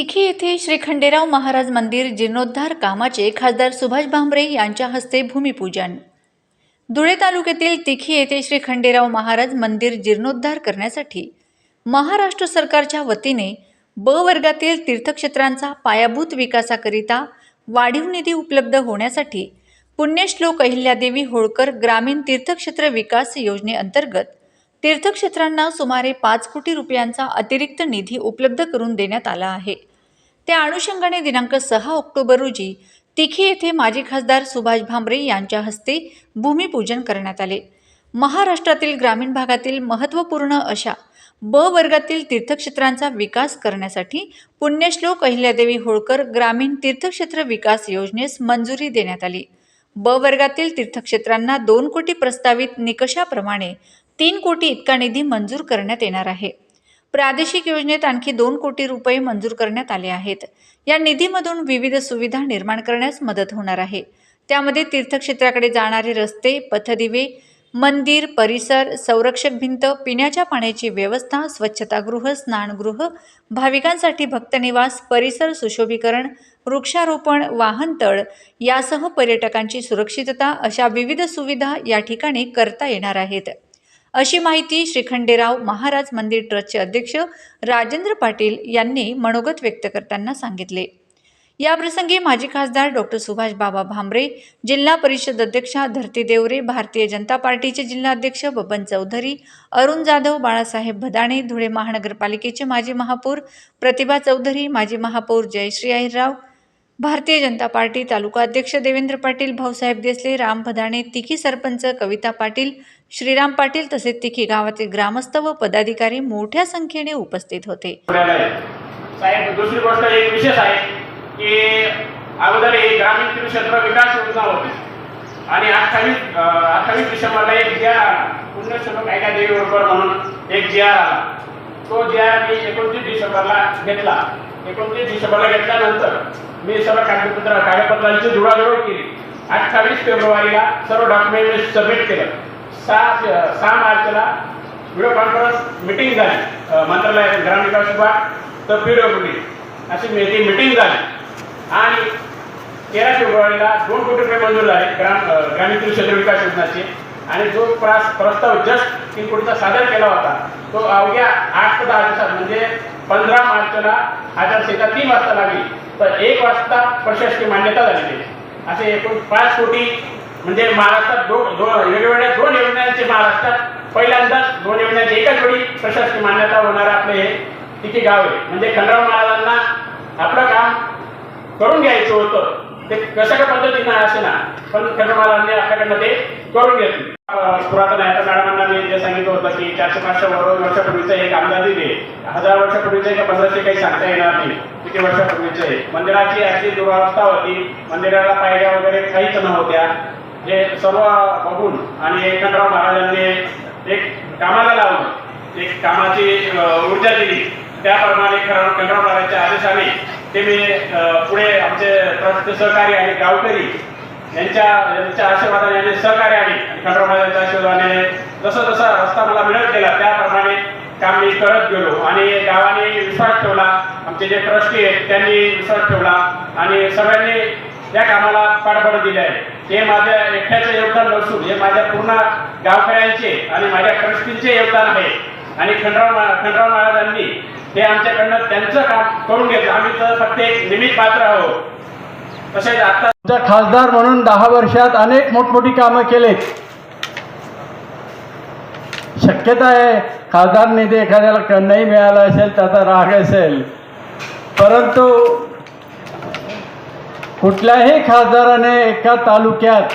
तिखी येथे श्री खंडेराव महाराज मंदिर जीर्णोद्धार कामाचे खासदार सुभाष भांबरे यांच्या हस्ते भूमिपूजन. धुळे तालुक्यातील तिखी येथे श्री खंडेराव महाराज मंदिर जीर्णोद्धार करण्यासाठी महाराष्ट्र सरकारच्या वतीने ब वर्गातील तीर्थक्षेत्रांचा पायाभूत विकासाकरिता वाढीव निधी उपलब्ध होण्यासाठी पुण्यश्लोक अहिल्यादेवी होळकर ग्रामीण तीर्थक्षेत्र विकास योजनेअंतर्गत तीर्थक्षेत्रांना सुमारे पाच कोटी रुपयांचा अतिरिक्त निधी उपलब्ध करून देण्यात आला आहे. त्या अनुषंगाने दिनांक सहा ऑक्टोबर रोजी तिखी येथे माजी खासदार सुभाष भामरे यांच्या हस्ते भूमिपूजन करण्यात आले. महाराष्ट्रातील ग्रामीण भागातील महत्त्वपूर्ण अशा ब वर्गातील तीर्थक्षेत्रांचा विकास करण्यासाठी पुण्यश्लोक अहिल्यादेवी होळकर ग्रामीण तीर्थक्षेत्र विकास योजनेस मंजुरी देण्यात आली. ब वर्गातील तीर्थक्षेत्रांना दोन कोटी प्रस्तावित निकषाप्रमाणे तीन कोटी इतका निधी मंजूर करण्यात येणार आहे. प्रादेशिक योजनेत आणखी दोन कोटी रुपये मंजूर करण्यात आले आहेत. या निधीमधून विविध सुविधा निर्माण करण्यास मदत होणार आहे. त्यामध्ये तीर्थक्षेत्राकडे जाणारे रस्ते पथदिवे मंदिर परिसर संरक्षक भिंत पिण्याच्या पाण्याची व्यवस्था स्वच्छतागृह स्नानगृह भाविकांसाठी भक्तनिवास परिसर सुशोभीकरण वृक्षारोपण वाहनतळ यासह पर्यटकांची सुरक्षितता अशा विविध सुविधा या ठिकाणी करता येणार आहेत. अशी माहिती श्रीखंडेराव महाराज मंदिर ट्रस्टचे अध्यक्ष राजेंद्र पाटील यांनी मनोगत व्यक्त करताना सांगितले. याप्रसंगी माजी खासदार डॉक्टर सुभाष बाबा भांबरे जिल्हा परिषद अध्यक्षा धरती देवरे भारतीय जनता पार्टीचे जिल्हाध्यक्ष बबन चौधरी अरुण जाधव बाळासाहेब भदाणे धुळे महानगरपालिकेचे माजी महापौर प्रतिभा चौधरी माजी महापौर जयश्री अहिरराव भारतीय जनता पार्टी तालुका अध्यक्ष देवेंद्र पाटील भाऊसाहेब देसले राम भदाणे तिखी सरपंच कविता पाटील श्रीराम पाटील तसेच तिखी गावातील ग्रामस्थ व पदाधिकारी मोठ्या संख्येने उपस्थित होते. साहेब दुसरी गोष्ट एक विशेष आहे की अगोदर हे ग्रामीण क्षेत्र विकास योजना होती. आणि अठ्ठावीस अठ्ठावीस डिसेंबरला एक जी आर पुण्यश्लोक ऐका देवी म्हणून एक जी आर आला. तो जी आर मी एकोणतीस डिसेंबरला घेतला. एकोणतीस डिसेंबरला घेतल्यानंतर मी सर्व कागदपत्र कागदपत्रांची जुळाजुळव केली. अठ्ठावीस फेब्रुवारीला सर्व डॉक्युमेंट सबमिट केलं. सहा सहा मार्चला व्हिडिओ कॉन्फरन्स मिटिंग झाली. मंत्रालय ग्रामविकास विभाग तर पी डब्ल्यू अशी मी- ती मिटिंग झाली. आणि तेरा फेब्रुवारीला दोन कोटी रुपये मंजूर झाले ग्राम ग्रामीण क्षेत्र विकास योजनाचे. आणि जो प्रस्ताव जस्ट तीन सादर केला होता तो अवघ्या आठ ते दहा दिवसात म्हणजे पंधरा मार्चला आचारसंहिता तीन वाजता लागली. तर एक वाजता प्रशासकीय मान्यता झालेली असे एकूण पाच कोटी म्हणजे महाराष्ट्रात दोन दोन वेगवेगळ्या दोन योजनांचे महाराष्ट्रात पहिल्यांदाच दोन योजनांची एकाच वेळी प्रशासकीय मान्यता होणार आपले हे तिथे गाव आहे. म्हणजे खंडराव महाराजांना आपलं काम करून घ्यायचं होतं. ते कशा का पद्धतीनं असे ना पण खंडराव महाराजांनी आपल्याकडनं ते करून घेतले. पुरातन आहे मॅडमांना मी जे सांगितलं होतं की चारशे पाचशे वर्षापूर्वीचं एक अंदाजे दिले हजार वर्षापूर्वीचं का पंधराशे काही सांगता येणार नाही. किती वर्षापूर्वीचं आहे? मंदिराची अशी दुरावस्था होती मंदिराला पायऱ्या वगैरे काहीच नव्हत्या. हे सर्व बघून आणि एकनाथराव महाराजांनी एक कामाला लावलं. एक कामाची ऊर्जा दिली. त्याप्रमाणे खरं खंडराव महाराजांच्या आदेशाने ते मी पुढे आमचे ट्रस्टचे सहकारी आणि गावकरी. यांच्या यांच्या आशीर्वादाने आणि सहकार्याने आणि खंडराव महाराजांच्या आशीर्वादाने जसं जसा रस्ता मला मिळत गेला त्याप्रमाणे काम मी करत गेलो. आणि गावाने विश्वास ठेवला आमचे जे ट्रस्टी आहेत त्यांनी विश्वास ठेवला आणि सगळ्यांनी त्या कामाला पाठबळ दिले आहे हे माझ्या एकट्याचं योगदान नसून हे माझ्या पूर्ण गावकऱ्यांचे आणि माझ्या ट्रस्टींचे योगदान आहे. आणि खंडराव खंडराव महाराजांनी हे आमच्याकडनं त्यांचं काम करून घेतलं. आम्ही तर फक्त एक निमित पात्र आहोत. तसेच आता तुमचा खासदार म्हणून दहा वर्षात अनेक मोठमोठी कामं केले शक्यता आहे खासदार निधी एखाद्याला नाही मिळाला असेल त्याचा राग असेल. परंतु कुठल्याही खासदाराने एका तालुक्यात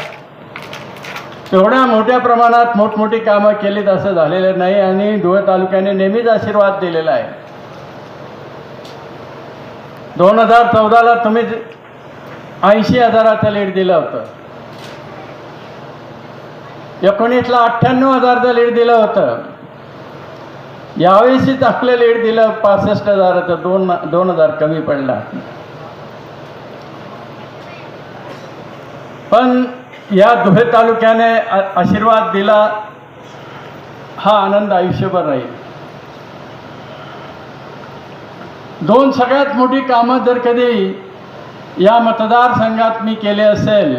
तेवढ्या मोठ्या प्रमाणात मोठमोठी कामं केलीत असं झालेलं नाही आणि धुळे तालुक्याने नेहमीच आशीर्वाद दिलेला आहे. दोन हजार चौदाला तुम्ही ऐंशी हजाराचं लीड दिलं होतं. एकोणीसला अठ्ठ्याण्णव हजारचं लीड दिलं होतं. यावेळीच आपलं लीड दिलं पासष्ट हजाराचं दोन दोन हजार कमी पडला. पण या धुळे तालुक्याने आशीर्वाद दिला हा आनंद आयुष्यभर राहील. दोन सगळ्यात मोठी कामं जर कधी या मतदारसंघात मी केले असेल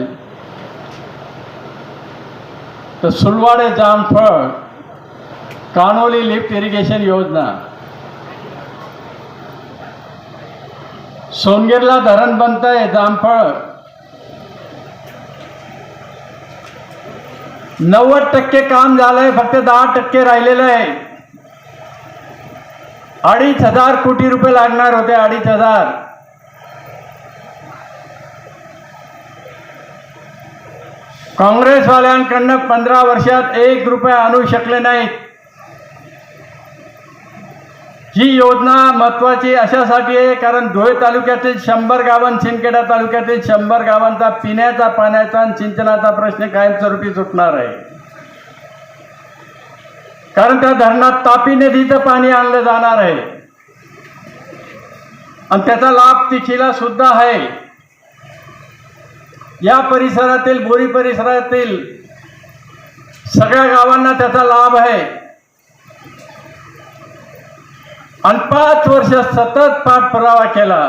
तर सुलवाडे जामफळ कानोली लिफ्ट इरिगेशन योजना सोनगिरला धरण बनतंय जामफळ नव्वद टक्के काम झालंय फक्त दहा टक्के राहिलेलं आहे. अडीच हजार कोटी रुपये लागणार होते अडीच हजार. काँग्रेसवाल्यांकडनं पंधरा वर्षात एक रुपये आणू शकले नाहीत. ही योजना महत्वाची अशासाठी आहे कारण धुळे तालुक्यातील शंभर गावां शिंदखेडा तालुक्यातील शंभर गावांचा पिण्याचा पाण्याचा आणि सिंचनाचा प्रश्न कायमस्वरूपी सुटणार आहे. कारण त्या धरणात तापी नदीचं पाणी आणलं जाणार आहे. आणि त्याचा लाभ तिखीला सुद्धा आहे. या परिसरातील बोरी परिसरातील सगळ्या गावांना त्याचा लाभ आहे. आणि पाच वर्ष सतत पाठपुरावा केला.